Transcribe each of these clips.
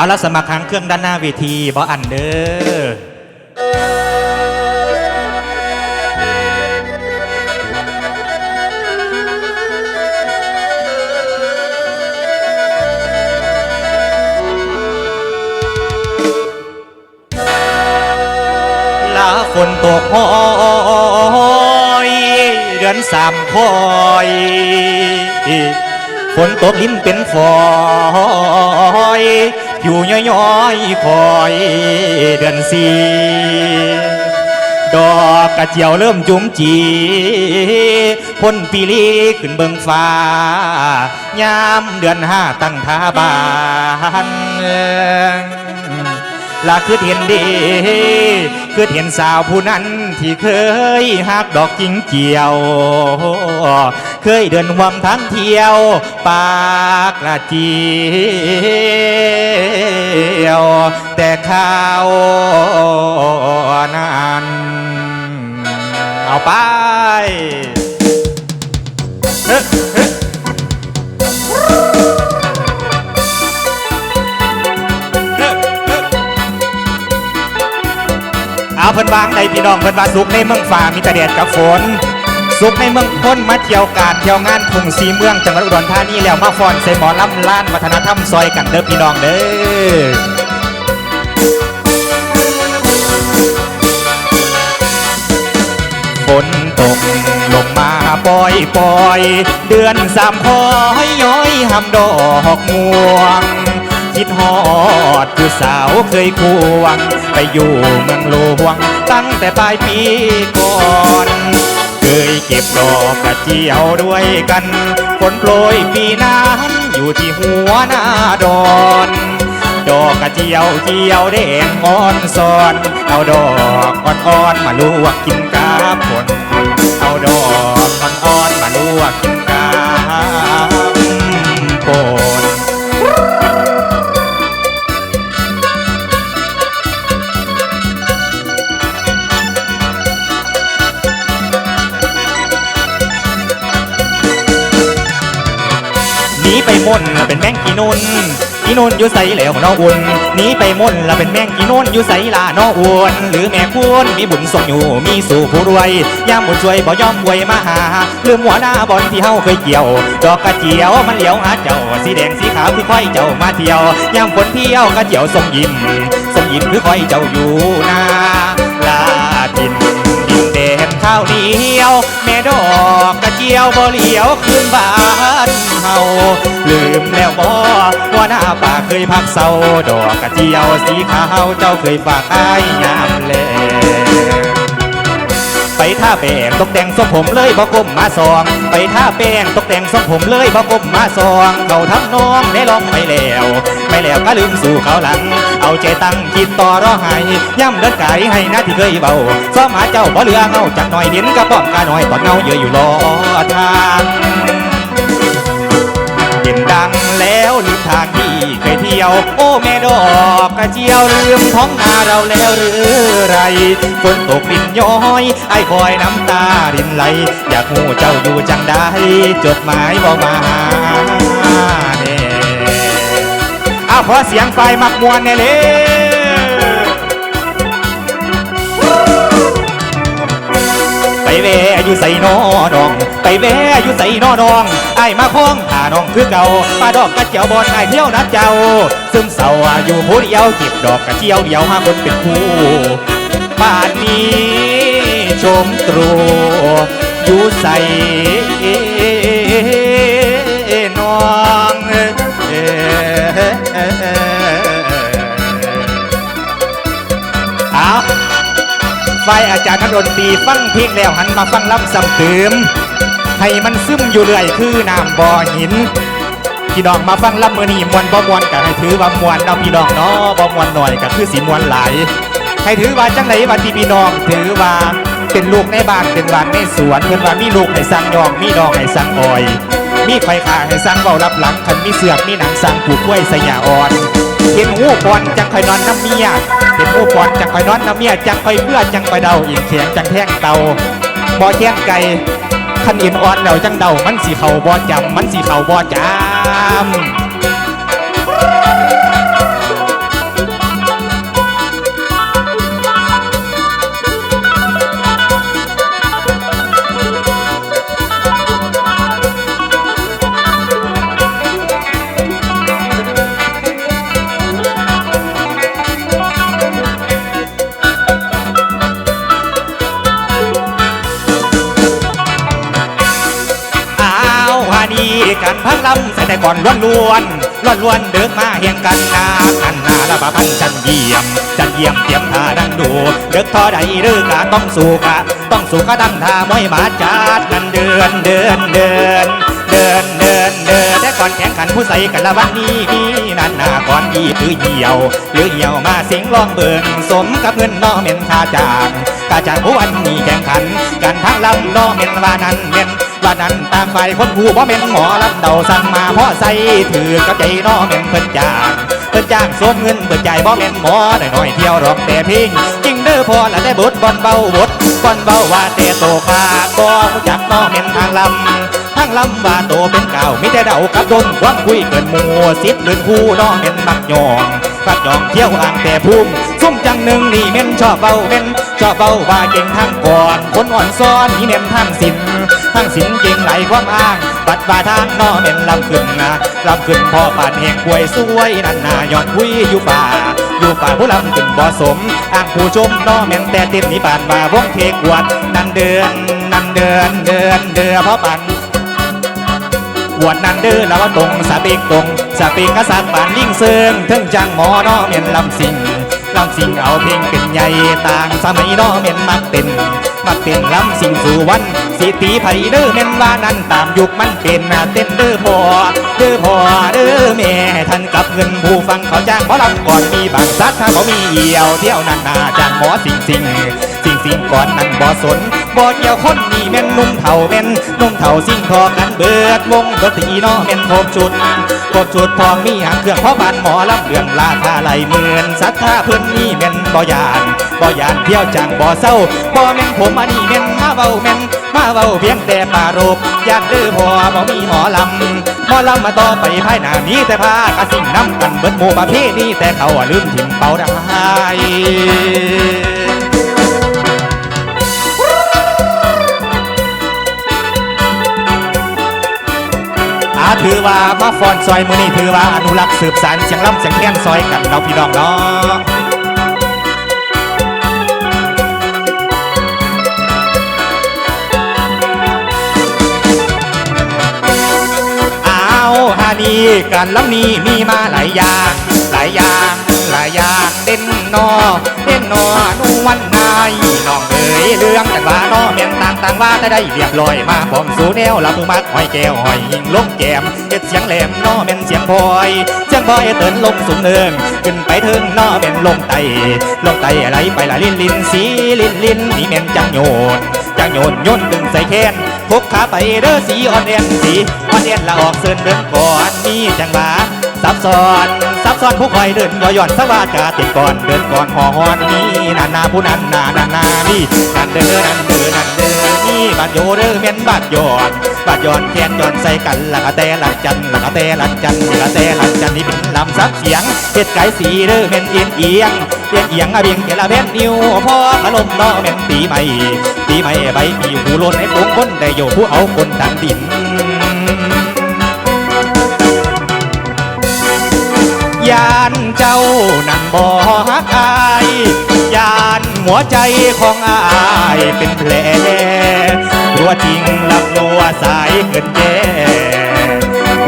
เอาละสมัครครั้งเครื่องด้านหน้าเวทีบออันเดอร์ลาฝนตกหอยเดือนสามคอยฝนตกลิ้นเป็นฝอย ผิวย้อยๆคอยเดือนสี่ดอกกระเจียวเริ่มจุ้มจีพ่นปีลีขึ้นเบิงฟ้ายามเดือนห้าตั้งท่าบาน ลาคือเห็นดี คือเห็นสาวผู้นั้นที่เคยหักดอกจิงเจียว เคยเดินห่วมทั้งเที่ยว ปากละเจียว แต่ข้าวนั้นเอาไป เฮ้เฮ้ เอาเพิ่นวางในพี่น้องเพิ่นว่าสุกในเมืองฝ่ามีแต่แดดกับฝน สุกในเมืองพ้นมาเที่ยวการเที่ยวงานทุ่งสีเมืองจังหวัดอุดรธานีแล้วมาฟอนใส่หมอลำล้านวัฒนธรรมซอยกันเด้อพี่น้องเด้อฝนตกลงมาปล่อยปล่อย เดือนสามคอยย้อยหำดอกม่วง คิดฮอดผู้สาวเคยควง ไปอยู่เมืองหลวง ตั้งแต่ปลายปีก่อนเคยเก็บดอกกระเจียวด้วยกันฝนโปรยปีนั้นอยู่ที่หัวหน้าดอนดอกกระเจียวเจียวแดงอ่อนซอน เอาดอกอ่อนๆมาลวกกินกาผลเอาดอกอ่อนๆมาลวกกิน ไปม่นเป็นแมงกีนุ่นกีนุ่นอยู่ใส่แล้วนออุ่นหนีไปม่นละเป็นแมงกีนุ่นอยู่ใส่ลานออุ่นหรือแม่คุณมีบุญส่งอยู่มีสู่ผู้รวยยามบุญช่วยบ่ยอมอวยมาหาลืมหัวหน้าบอลที่เฮาเคยเกี่ยว ดอกกระเจียวมันเหลียวหาเจ้าสีแดงสีขาวคือค่อยเจ้ามาเที่ยวยามฝนเที่ยวกระเจียวส่งยิ้มส่งยิ้มคือค่อยเจ้าอยู่นาลาดินดินแดนข้าวเหนียวแม่ดอก เจียวบ่เหลียวคืนบ้านเฮาลืมแล้วบ่ว่าหน้าป่าเคยพักเศร้าดอกกระเจียวสีขาวเจ้าเคยฝากอายยามแล ไปท่าแป้งตกแต่งทรงผมเลยบ่ก้มมาซอง ไปท่าแป้งตกแต่งทรงผมเลยบ่ก้มมาซอง เขาทำน้องได้ลองไปแล้วไปแล้วก็ลืมสู่เขาหลัง เอาใจตั้งคิดต่อรอให้ย่ำเดินไก่ให้หน้าที่เคยเบาซ้อมหาเจ้าบ่เหลือเงาจากหน่อยเห็นกระป้อมกาหน่อยตอนเงาเยอะอยู่รอทาง เป็นดังแล้วลืมทางที่เคยเที่ยว โอ้แม่ดอกกระเจียวลืมท้องนาเราแล้วหรือไรฝนตกดินย้อยไอ้คอยน้ำตารินไหล อยากหูเจ้าอยู่จังได้จดหมายบอกมาเน่เอาขอเสียงไฟมักมวนแน่เลย แวอยู่ใส่นอดอง ไปแวอยู่ใส่นอดองไอ้มาคล้องหาน้องคือเก่าปลาดอกกระเจียวบอลไอ้เที่ยวนัดเจ้า ซึมเศร้าอยู่ผู้เดียวเก็บดอกกระเจียวเดียวห้าคนเป็นคู่บ้านนี้ชมตรูอยู่ใส่น้องเอ ฝ่ายอาจารย์นักดนตรีฟังเพลงแล้วหันมาฟังลำซ้ำเติมให้มันซึมอยู่เรื่อยคือน้ำบ่อหินพี่น้องมาฟังลำมือนี่มวนบ่มวนก็ให้ถือว่ามวนเอาพี่น้องเนาะบ่มวนหน่อยก็คือสีมวนหลายให้ถือว่าจังไหนวันที่พี่น้องถือว่าเป็นลูกในบ้านเป็นบ้านในสวนเพิ่นว่ามีลูกให้สั่งยองมีดอกให้สั่งอ้อย มีไฟขาให้สั่งเบารับหลังคันมีเสือกมีหนังสั่งผูกกล้วยใส่หญ้าอ่อนเห็นหูปอนจังคอยนอนน้ำเมีย เป็นผู้ปอนจังคอยนอนน้ำเมียจังคอยเพื่อจังคอยเดาอิงเขียงจังแท่งเตาบ่แท่งไก่ขันอินอ่อนแล้วจังเดามันสีเข่าบ่จำมันสีเข่าบ่จำ อนล้วนล้วนล้วนล้วนเดินมาเฮียงกันนากันนาละบาพันจันเยี่ยมจันเยี่ยมเตรียมท่าดังดูเด็กทอใดเรือกะต้องสู้กะต้องสู้กะดังท่ามวยหมาจัดนั่นเดินเดินเดินเดินเดินเดินแต่ก่อนแข่งขันผู้ใส่กันละวันนี้มีนันนาก่อนดีคือเหี่ยวหรือเหี่ยวมาเสียงร้องเบิ่งสมกับเงินน้อเม็นค่าจางค่าจางผู้วันนี้แข่งขัน กันทั้งลำน้อเม็นว่านั้นเม็น ว่านั้นตางฝ่ายคนผู้บ่เม็นหมอลำเดาสั่งมาเพราะใส่ถือกับใจน้อเม็นเพิ่นจ้างเพิ่นจ้างสวมเงินเพิ่นใจบ่เม็นหมอได้น้อยเที่ยวรองแต่เพลงจริงเด้อพอละได้บทบอลเบาบทบอลเบาว่าแต่โตขาบ่รู้จักน้อเม็นทางลำทั้งลำว่าโตเป็นเก่ามิแต่เดากับดนความคุยเกินหมูสิบเลือนคู่น้องเป็นบักยอง บักยองเที่ยวอ่างแต่พุ่มซุ่มจังหนึ่งนี่เม่นชอบเบาเม่นชอบเบาว่าเก่งทั้งก่อนคนอ่อนซ้อนนี่เม่นทั้งสินทั้งสินเก่งไหลความอ้างปัดว่าทางนอเม่นลำขึ้นนะลำขึ้นพอปานแห่งป่วยสวยนั่นนาย้อนคุยอยู่ป่า อยู่ป่าผู้ลำขึ้นบ่สมอ้างผู้ชมนอเม่นแต่เต็มนี่ป่านว่าวงเทกวดนั่นเดินนั่นเดินเดินเดือเพราะปันวดนันเด้อแล้วว่าตรงสติกตรง สติกกษัตริย์บานยิ่งเซิงถึงจังหมอน้อเมียนลำสิงลำสิงเอาเพลงเป็นใหญ่ต่างสมัยน้อเมียนมักเป็นมักเป็นลำสิงสู่วันสิตีไผเด้อเม่นว่านั้นตามยุคมันเป็นน่ะเต้นเด้อพอเด้อพอเด้อแม่ท่านกับเงินผู้ฟังเขาจ้างหมอลำก่อนมีบางซัดถ้าเขามีเอี่ยวเที่ยวนันาจ้างหมอสิงสิงสิงสิงก่อนนั้นบ่สนบ่เกี่ยวคนนี่แม่นนุ่มเท่าแม่นนุ่มเท่าสิ่งทอกันเบิดวงเบิดตีน้อแม่นครบชุด ครบชุดพองมีหางเครื่องพราะบานหมอลำเรื่องราคาไหลหมื่นสัทธาเพิ่นนี่แม่นบ่ยานบ่ยานเที่ยวจังบ่เศร้าบ่แม่นผมอันนี้แม่นมาเว้าแม่นมาเว้าเพียงแต่ปารบอยากเด้อพอบ่มีหมอลำหมอลำมาต่อไปภายหน้ามีแต่พากระสิ่งน้ำกันเบิดหมู่ประเภทนี้แต่เขาลืมถิ่มเป่าได้ ถือว่ามาฟอนซอยมือนี่ถือว่าอนุรักษ์สืบสานเสียงล่ำเสียงแค้นซอยกันเราพี่น้องเนาะเอาฮานีกันลำนี้มีมาหลายอย่าง หลายอย่างหลายอย่างเด่นนอเด่นนอนุวันนายน้องเอ๋ยเรื่องกันว่านอเมียนต่างต่างว่าแต่ได้เรียบร้อยมาพร้อมสู่แนวละผู้มักหอยแก้วหอยหิงลงแกมเฮ็ดเสียงแหลมนอเมียนเสียงพอยเสียงพอยเตือนลงสูงเนิงขึ้นไปถึงนอเมียนลงไตลงไตอะไรไปละลินลินสีลินลินนี่เมียนจังโยนจังโยนโยนดึงใส่แขนพกขาไปเด้อสีอ่อนแอนสีอ่อนแอนละออกเสินเดินก่อนนี่จังหวะซับซ้อน ซับซ้อนผู้คอยเดินย่อหย่อนสวัสดกาติดก่อนเดินก่อนหอหอนนี่นานาผู้นั้นนานานานี่นันเดินนันเดินนันเดินนี่บาดโยเด้อเมียนบาดยอนบาดยอนแขนยอนใส่กันละกะแต่ลักจันละกะแต่ลักจันละกะแต่ลักจันนี่เป็นลำซับเสียงเฮ็ดไก่สีเด้อเมียนเอียงเอียงเอียงเอียงอะเบียงเจละเบ็นนิ้วพ่อขลมน้อเมียนตีใหม่ตีใหม่ใบปีหูโลนให้ปงคนได้โยผู้เอาคนดังดิน ยานเจ้านั่นบ่ฮักอายยานหัวใจของอายเป็นแผลตัวจริงลับลัวสายเกินแก่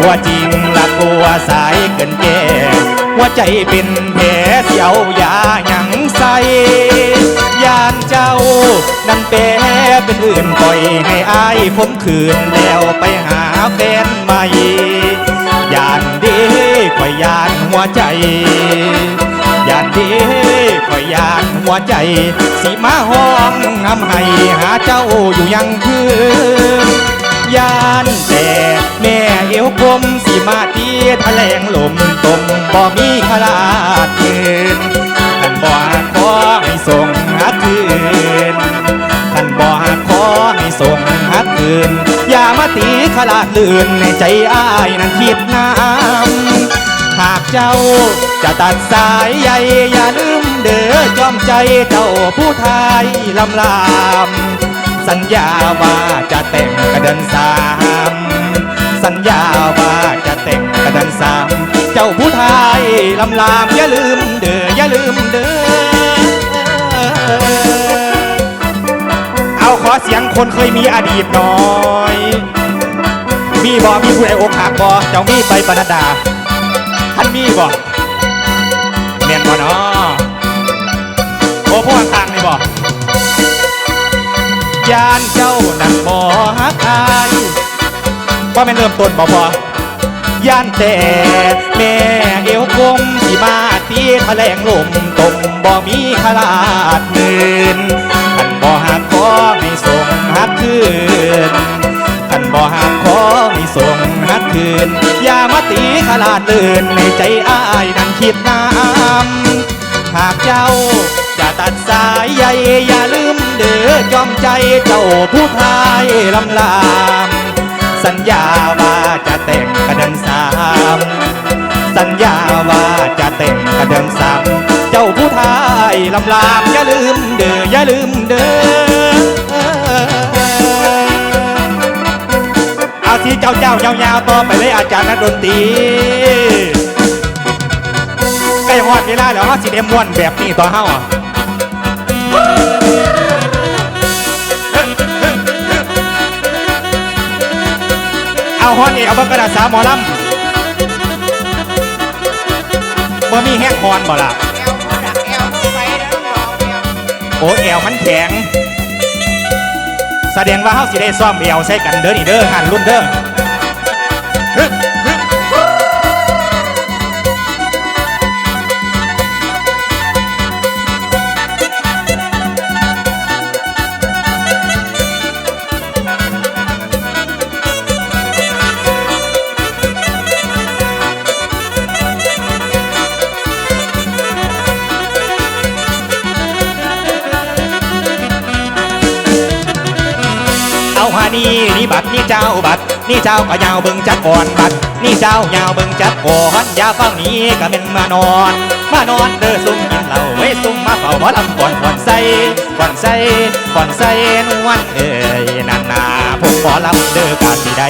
ตัวจริงลักลัวสายเกินแก่หัวใจเป็นแผลเสียวยาหยังใส่ยานเจ้านั่นแปรเป็นอื่นปล่อยให้อายผมคืนแล้วไปหาแฟนใหม่ยานดีข่อยยานหัวใจยานดีข่อยยานหัวใจสิมาห้องงำให้หาเจ้าอยู่ยังคืน มสิมาตีแถลงลมตมบ่มีขลาดคืนท่านบ่ขอให้ส่งหาคืนท่านบอกขอให้ส่งหักคืนอย่ามาตีขลาดลื่นในใจอ้ายนั้นคิดน้ำหากเจ้าจะตัดสายใยอย่าลืมเด้อจอมใจเจ้าผู้ไทยลำลาม สัญญาว่าจะแต่งกระเดินสาม สัญญาว่าจะแต่งกระเดินสาม เจ้าผู้ไทยลำลามอย่าลืมเด้ออย่าลืมเด้อ เอาขอเสียงคนเคยมีอดีตหน่อย มีบ่ มีผู้ใดอกหักบ่ เจ้ามีไปปนัดดา ท่านมีบ่แม่นบ่เนาะโอ้ผู้ข้างๆนี่บ่ยานเจ้านั่นบ่ฮักอาย ว่าแม่เริ่มต้นบ่พอย่านแต่แม่เอวกลมที่มาตีแถลงลมตมบ่มีขลาดมื่นขันบ่หักขอให้ส่งหักคืนขันบ่หักขอให้ส่งหักคืน อย่ามาตีขลาดเลื่นในใจอ้ายนั้นคิดน้ำหากเจ้าจะตัดสายใยอย่าลืมเด้อจอมใจเจ้าผู้พายลำลาม สัญญาว่าจะแต่งกระเดินสาม สัญญาว่าจะแต่งกระเดินสาม เจ้าผู้ไทยลำลามอย่าลืมเด้ออย่าลืมเด้อเอาที่เจ้าเจ้ายาวๆต่อไปเลยอาจารย์นักดนตรีใกล้ฮอดเวลาแล้วฮอดสิเดมวนแบบนี้ต่อเฮา อะเอาฮอนเอเอาบังกระดาษสามหมอลำบ่มีแห้งคอนบ่ล่ะแอลผู้ดักแอลผู้ไปเด้อบอกแอลโอ้เอวมันแข็ง แสดงว่าเฮาสิได้ซ้อมเอวใส่กันเด้อนี่เด้อหันรุ่นเด้อ นี่นี่บัดนี่เจ้าบัดนี่เจ้าก็ยาวเบิ่งจัดก่อนบัดนี่เจ้ายาวเบิ่งจัดก่อนยาเฝ้าหนี้ก็เป็นมานอน มานอนเด้อซุ่มกิน เหล้าไว้ซุ่มมาเฝ้าหมอลำก่อนก่อนใส่ก่อนใส่ก่อนใส่นวลเอ้ยนานาผมหมอลำเด้อกาสีได้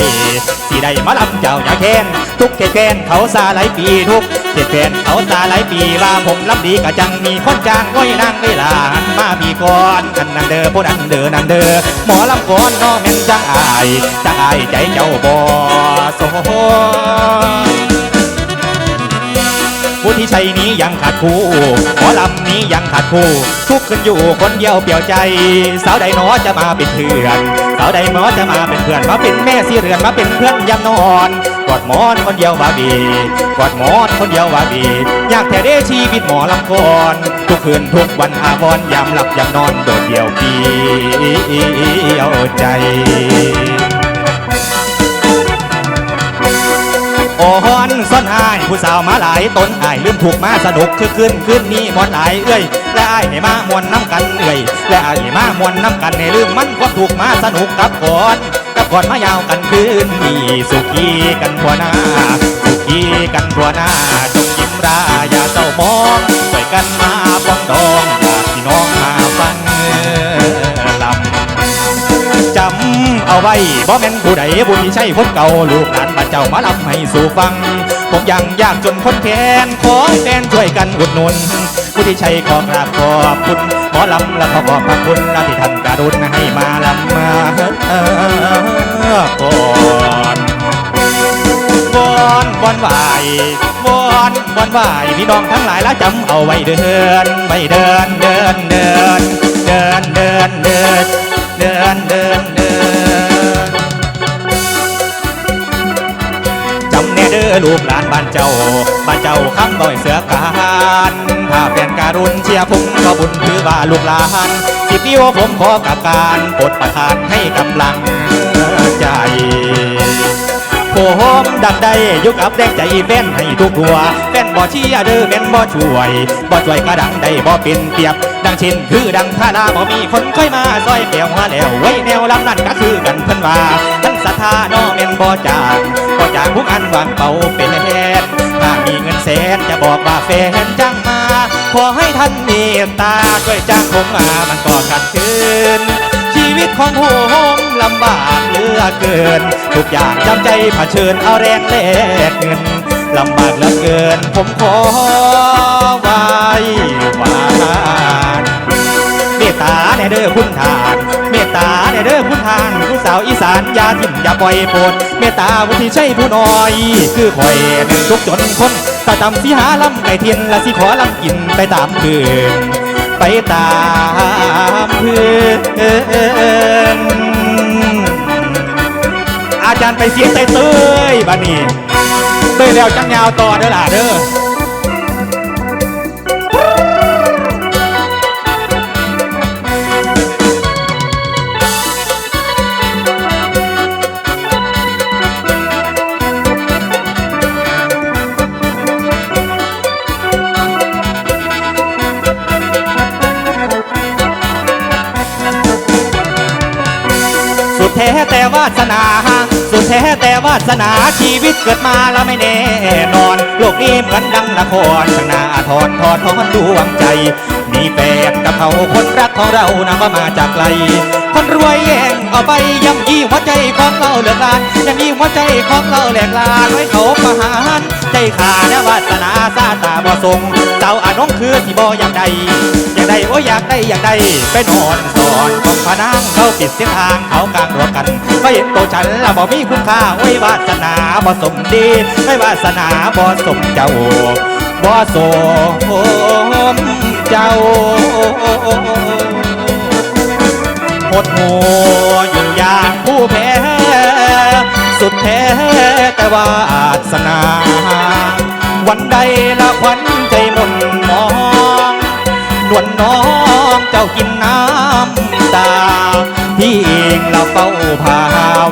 สีได้มาลำเจ้าอย่าแค้นทุกเขตแฟนเขาซาหลายปีทุกเขตแฟนเขาซาหลายปีว่าผมลำดีก็จังมีคนจ้างไว้นางเวลาหันมามีก่อนกันนันเด้อผู้นั้นเด้อนันเด้อหมอลำก่อนน้อแม่นจังอายจังอายใจเจ้าบ่โซ ผู้ที่ใช่นี้ยังขาดคู่หมอลำนี้ยังขาดคู่ ทุกขึ้นอยู่คนเดียวเปลี่ยวใจ สาวใดหนอจะมาเป็นเพื่อน สาวใดหนอจะมาเป็นเพื่อน มาเป็นแม่สีเรือนมาเป็นเพื่อนยามนอนกอดหมอนคนเดียวว่าบีกอดหมอนคนเดียวว่าบีอยากแต่ได้ชีวิตหมอลำก่อนทุกคืนทุกวันอาวรณ์ยามหลับยามนอนโดดเดี่ยวเปียวใจ อ้ฮอนซ่อนอายผู้สาวมาหลายตนอายลืมถูกมาสนุกคือขึ้นขึ้นนี่มวนหลายเอ้ยและอายให้มามวนน้ำกันเอ้ยและอายให้มามวนน้ำกันในลืมมันความถูกมาสนุกกับก่อนกับก่อนมายาวกันคืนนี่สุขีกันทั่วหน้าสุขีกันทั่วหน้าจงยิ้มรายาเศร้ามองช่วยกันมาป้องดอง เอาไว้บ่แม่นผู้ใดบุญใช่คนเก่าลูกหลานบ้านเจ้ามาลำให้สู่ฟัง ผมยังยากจนคนแค้นขอให้แฟนช่วยกันอุดหนุนผู้ที่ใช่ขอกราบขอบคุณหมอลำและขอขอบพระคุณนะที่ท่านการุณให้มาลำมาก่อนวอนวอนไหววอนวอนไหวพี่น้องทั้งหลายละจำเอาไว้เดินไว้เดินเดินเดินเดินเดินเดินเดินเดินเดิน อลูกหลานบ้านเจ้า บ้านเจ้าคำบ่อยเสือการถ้าเป็นการุณเชียร์ผมก็บุญถือว่าลูกหลานสิบนิ้วผมขอกับการโปรดประทานให้กำลังใจผมดังได้ยกอับแดงใจแฟนให้ทุกหัวแฟนบ่เชียร์เด้อแม่นบ่ช่วยบ่ช่วยก็ดังได้บ่เป็นเปียบ ดังเช่นคือดังท่าลาบ่มีคนค่อยมาซอยแก้วมาแล้วไว้แนวลำนั้นก็คือกันเพิ่นว่าท่านศรัทธาน้อแม่นบ่จาง จางผู้อันวางเป่าเป็นแทนถ้ามีเงินแสนจะบอกว่าแฟนจ้างมาขอให้ท่านเมตตาช่วยจ้างผมมามันก็ขัดขืนชีวิตของผมลำบากเหลือเกิน ทุกอย่างจำใจเผชิญเอาแรงแลกเงินลำบากเหลือเกิน ผมขอไว้วา ตตาแน่เด้อคุณทาน เมตตาแน่เด้อคุณทานผู้สาวอีสานอย่าทิ่มอย่าปล่อยโปรดเมตตาวุฒิชัยผู้น้อย คือข่อยหนึ่งทุกจนคนตาตำสิหาลำไก่เทียนและสิขอลำกินไปตามคืนไปตามเพื่อนอาจารย์ไปเสียงเตยเต้ยบัดนี้เต้ยแล้วจังยาวต่อเด้อล่ะเด้อ วาสนา สุดแท้แต่วาสนาชีวิตเกิดมาแล้วไม่แน่นอน โลกนี้เหมือนดังละครช่างนาทอนทอดทอนดวงใจ มีแฟนกับเขาคนรักของเรานะว่ามาจากไกล คนรวยแย่งเอาไปย่ำยีหัวใจของเราเหลือกลานย่ำยีหัวใจของเราแหลกลานไว้เขาประหารใจขาดวาสนาซาตาบ่ทรงเจ้าอานงคือที่บ่อยากได้อยากได้โอ้อยากได้อย่ากได้ไปนอนสอนของพนางเขาปิดเส้นทางเขากลางรถกันก็เห็นตัวฉันละบ่มีคุณค่าโอ้วาสนาบ่สมดีไม่วาสนาบ่สมเจ้าบ่สม เจ้าหดหัวอยู่อย่างผู้แพ้สุดแท้แต่ว่าอาสนา วันใดละควันใจมนมองนวลน้องเจ้ากินน้ำตา พี่เองละเฝ้าภา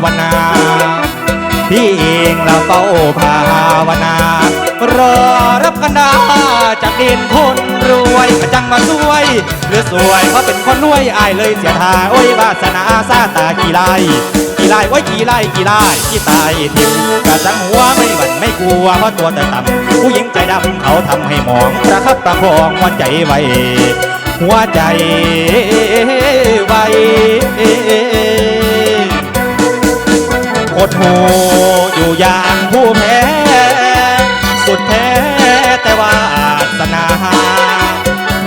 วนา พี่เองละเฝ้าภาวนา รอรับกันดาจากดินคนรวยจังมาสวย หรือสวยเพราะเป็นคนรวยอายเลยเสียทาโอ้ยวาสนาซาตากี่ไรกี่ไรโอ้ยกี่ไรกี่ไรกี่ตายทิมกระจังหัวไม่หวั่นไม่กลัวเพราะตัวแต่ต่ำผู้หญิงใจดำเขาทำให้มองประคับประคองหัวใจไว้หัวใจไว้ ดหูอยู่อย่างผู้แพ้สุดแท้แต่ว่าอาสนา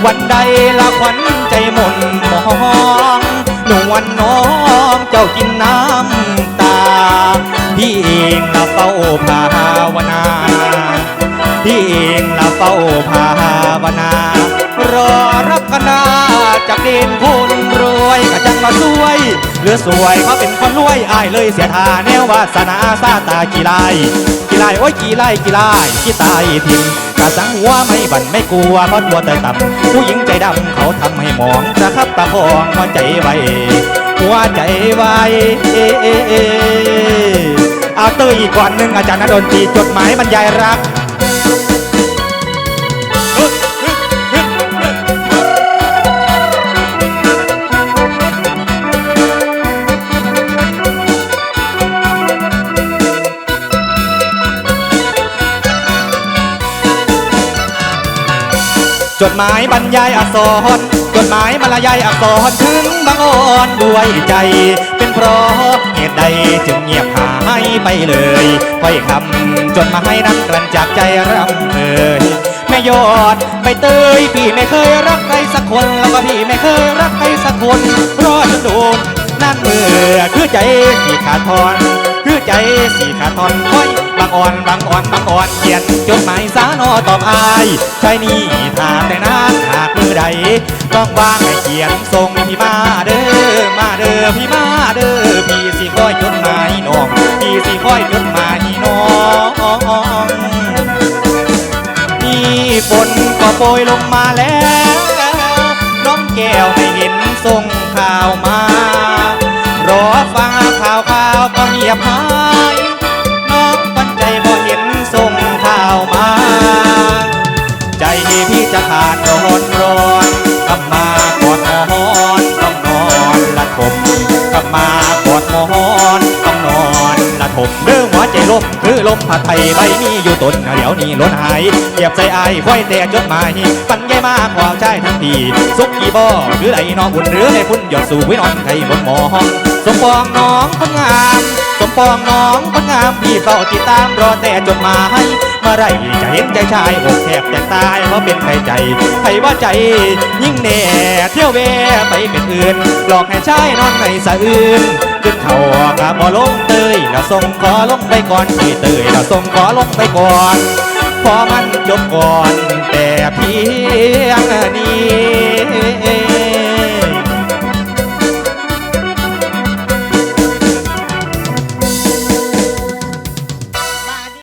วันใดละขวัญใจหม่นมองหนุ่วันน้องเจ้ากินน้ำตา พี่เองละเฝ้าภาวนา พี่เองละเฝ้าภาวนา รอรับคณาจากดินพูนรวยกะจังมาสวย หลือสวยเขาเป็นคนรวยอายเลยเสียทาแนววาสนาซาตากี่ลกี่ลโอ้ยกี่ลกี่ลกี่ตายทิมกะสังหัวไม่บันไม่กลัวเพราะตัวแต่ต่ำผู้หญิงใจดำเขาทำให้มองประคับประคองหัวใจไวหัวใจไวเอเอเอเอาเตอร์อีกก่อนหนึ่งอาจารย์นดนตรีจดหมายบรรยายรัก จดหมายบรรยายอักษร จดหมายบรรยายอักษรถึงบางอ่อนด้วยใจ เป็นเพราะเหตุใดจึงเงียบหายไปเลยถ้อยคำจดหมายนั้นกลั่นจากใจรำเอ่ยแม่ยอดใบเตยพี่ไม่เคยรักใครสักคน แล้วก็พี่ไม่เคยรักใครสักคนรอจนโดนนั่นเมื่อคือใจที่ขาดทอน คือใจสี่ขาทอนค่อยบางอ่อนบางอ่อนบางอ่อนเขียนจดหมายสานอตอบอายใช่นี่ถามแต่นานหากมือใดต้องวางให้เขียนส่งพี่มาเด้อมาเด้อพี่มาเด้อพี่สิคอยจดหมายน้องพี่สิคอยจดหมายน้องนี่ฝนก็โปรยลงมาแล้วน้องแก้วไม่เห็นส่งข่าวมา ยบหายน้องปันใจบ่เห็นส่งข่าวมา ใจพี่จะขาดร้อนร้อนกลับมากอดหมอนต้องนอนละทมกลับมากอดหมอนต้องนอนละทมเรื่องหัวใจลมคือลมผัดไทยใบมีอยู่ตนเดี๋ยวนี้ล้นหายเหยียบใจอายควายแต่จดหมายปันใหญ่มากความใจทั้งทีสุกกี่บ่หรือไหลนองบุญหรือในพุ่นหยอดสู่วินอนไทยบนหมอห้องสมปองน้องคนงาม มปองน้องคนงามพี่เฝ้าติดตามรอแต่จดหมายเมื่อไรจะเห็นใจชายอกแทบแตกตายเพราะเป็นใครใจใครว่าใจ ยิ่งแน่เที่ยวเวไปเป็นอื่น หลอกให้ชายนอนในสะอื่นขึ้นเขากะบ่ลงเตยแล้วส่งขอลงไปก่อนพี่เตยแล้วส่งขอลงไปก่อนพอมันจบก่อนแต่เพียงนี้